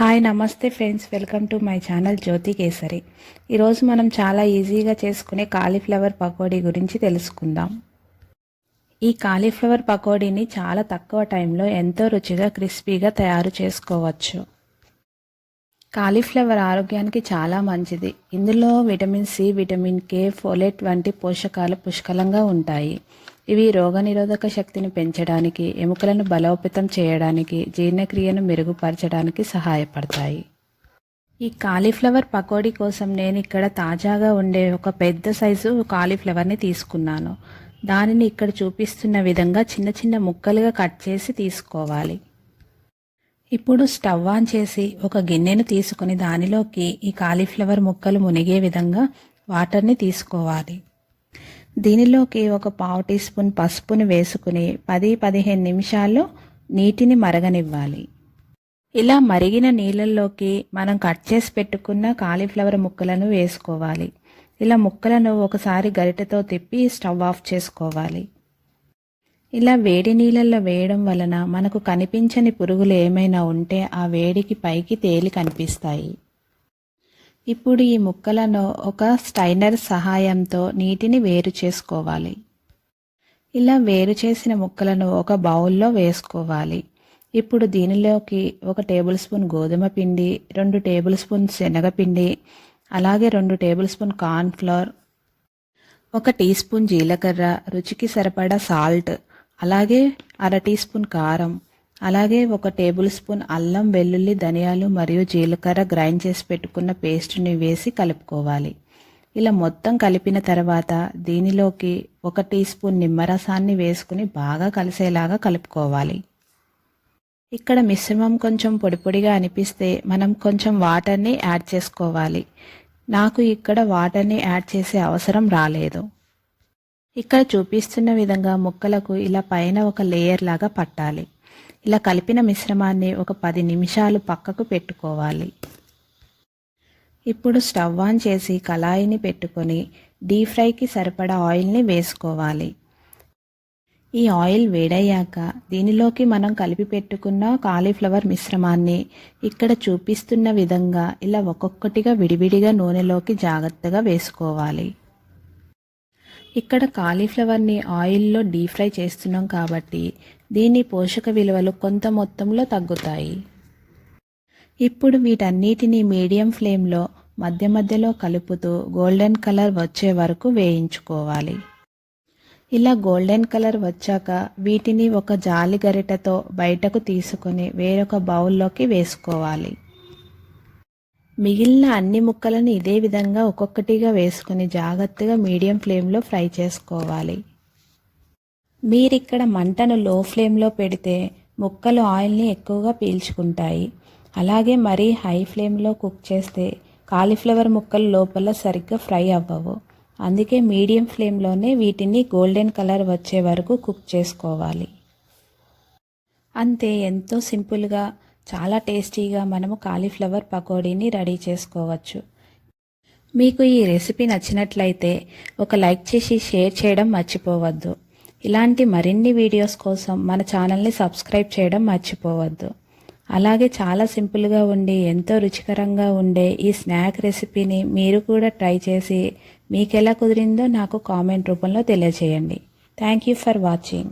Hi నమస్తే friends. Welcome to my channel Jyothi Kesari. ఈరోజు మనం చాలా ఈజీగా చేసుకునే కాలీఫ్లవర్ పకోడీ గురించి తెలుసుకుందాం. ఈ కాలీఫ్లవర్ పకోడీని చాలా తక్కువ టైంలో ఎంతో రుచిగా క్రిస్పీగా తయారు చేసుకోవచ్చు. కాలీఫ్లవర్ ఆరోగ్యానికి చాలా మంచిది. ఇందులో vitamin C vitamin K folate వంటి పోషకాలు పుష్కలంగా ఉంటాయి. ఇవి రోగనిరోధక శక్తిని పెంచడానికి ఎముకలను బలోపేతం చేయడానికి జీర్ణక్రియను మెరుగుపరచడానికి సహాయపడతాయి. ఈ కాలీఫ్లవర్ పకోడీ కోసం నేను ఇక్కడ తాజాగా ఉండే ఒక పెద్ద సైజు కాలీఫ్లవర్ని తీసుకున్నాను. దానిని ఇక్కడ చూపిస్తున్న విధంగా చిన్న చిన్న ముక్కలుగా కట్ చేసి తీసుకోవాలి. ఇప్పుడు స్టవ్ ఆన్ చేసి ఒక గిన్నెను తీసుకుని దానిలోకి ఈ కాలీఫ్లవర్ ముక్కలు మునిగే విధంగా వాటర్ని తీసుకోవాలి. దీనిలోకి ఒక పావు టీ స్పూన్ పసుపుని వేసుకుని పది పదిహేను నిమిషాల్లో నీటిని మరగనివ్వాలి. ఇలా మరిగిన నీళ్ళల్లోకి మనం కట్ చేసి పెట్టుకున్న కాలీఫ్లవర్ ముక్కలను వేసుకోవాలి. ఇలా ముక్కలను ఒకసారి గరిటెతో తిప్పి స్టవ్ ఆఫ్ చేసుకోవాలి. ఇలా వేడి నీళ్ళల్లో వేయడం వలన మనకు కనిపించని పురుగులు ఏమైనా ఉంటే ఆ వేడికి పైకి తేలి కనిపిస్తాయి. ఇప్పుడు ఈ ముక్కలను ఒక స్టైనర్ సహాయంతో నీటిని వేరు చేసుకోవాలి. ఇలా వేరు చేసిన ముక్కలను ఒక బౌల్లో వేసుకోవాలి. ఇప్పుడు దీనిలోకి ఒక టేబుల్ స్పూన్ గోధుమ పిండి రెండు టేబుల్ స్పూన్ శనగపిండి అలాగే రెండు టేబుల్ స్పూన్ కార్న్ఫ్లోర్ ఒక టీ స్పూన్ జీలకర్ర రుచికి సరిపడా సాల్ట్ అలాగే అర టీ స్పూన్ కారం అలాగే ఒక టేబుల్ స్పూన్ అల్లం వెల్లుల్లి ధనియాలు మరియు జీలకర్ర గ్రైండ్ చేసి పెట్టుకున్న పేస్ట్ని వేసి కలుపుకోవాలి. ఇలా మొత్తం కలిపిన తర్వాత దీనిలోకి ఒక టీ స్పూన్ నిమ్మరసాన్ని వేసుకుని బాగా కలిసేలాగా కలుపుకోవాలి. ఇక్కడ మిశ్రమం కొంచెం పొడి పొడిగా అనిపిస్తే మనం కొంచెం వాటర్ని యాడ్ చేసుకోవాలి. నాకు ఇక్కడ వాటర్ని యాడ్ చేసే అవసరం రాలేదు. ఇక్కడ చూపిస్తున్న విధంగా ముక్కలకు ఇలా పైన ఒక లేయర్ లాగా పట్టాలి. ఇలా కలిపిన మిశ్రమాన్ని ఒక పది నిమిషాలు పక్కకు పెట్టుకోవాలి. ఇప్పుడు స్టవ్ ఆన్ చేసి కళాయిని పెట్టుకొని డీప్ ఫ్రైకి సరిపడా ఆయిల్ని వేసుకోవాలి. ఈ ఆయిల్ వేడయ్యాక దీనిలోకి మనం కలిపి పెట్టుకున్న కాలీఫ్లవర్ మిశ్రమాన్ని ఇక్కడ చూపిస్తున్న విధంగా ఇలా ఒక్కొక్కటిగా విడివిడిగా నూనెలోకి జాగ్రత్తగా వేసుకోవాలి. ఇక్కడ కాలీఫ్లవర్ని ఆయిల్లో డీప్ ఫ్రై చేస్తున్నాం కాబట్టి దీని పోషక విలువలు కొంత మొత్తంలో తగ్గుతాయి. ఇప్పుడు వీటన్నిటిని మీడియం ఫ్లేమ్లో మధ్య మధ్యలో కలుపుతూ గోల్డెన్ కలర్ వచ్చే వరకు వేయించుకోవాలి. ఇలా గోల్డెన్ కలర్ వచ్చాక వీటిని ఒక జాలి గరిటతో బయటకు తీసుకొని వేరొక బౌల్లోకి వేసుకోవాలి. మిగిలిన అన్ని ముక్కలను ఇదే విధంగా ఒక్కొక్కటిగా వేసుకొని జాగ్రత్తగా మీడియం ఫ్లేమ్లో ఫ్రై చేసుకోవాలి. మీరిక్కడ మంటను లో ఫ్లేమ్లో పెడితే ముక్కలు ఆయిల్ని ఎక్కువగా పీల్చుకుంటాయి. అలాగే మరీ హై ఫ్లేమ్లో కుక్ చేస్తే కాలీఫ్లవర్ ముక్కలు లోపల సరిగ్గా ఫ్రై అవ్వవు. అందుకే మీడియం ఫ్లేమ్లోనే వీటిని గోల్డెన్ కలర్ వచ్చే వరకు కుక్ చేసుకోవాలి. అంతే ఎంతో సింపుల్గా చాలా టేస్టీగా మనము కాలీఫ్లవర్ పకోడీని రెడీ చేసుకోవచ్చు. మీకు ఈ రెసిపీ నచ్చినట్లయితే ఒక లైక్ చేసి షేర్ చేయడం మర్చిపోవద్దు. ఇలాంటి మరిన్ని వీడియోస్ కోసం మన ఛానల్ని సబ్స్క్రైబ్ చేయడం మర్చిపోవద్దు. అలాగే చాలా సింపుల్గా ఉండి ఎంతో రుచికరంగా ఉండే ఈ స్నాక్ రెసిపీని మీరు కూడా ట్రై చేసి మీకెలా కుదిరిందో నాకు కామెంట్ రూపంలో తెలియజేయండి థ్యాంక్ యూ ఫర్ వాచింగ్.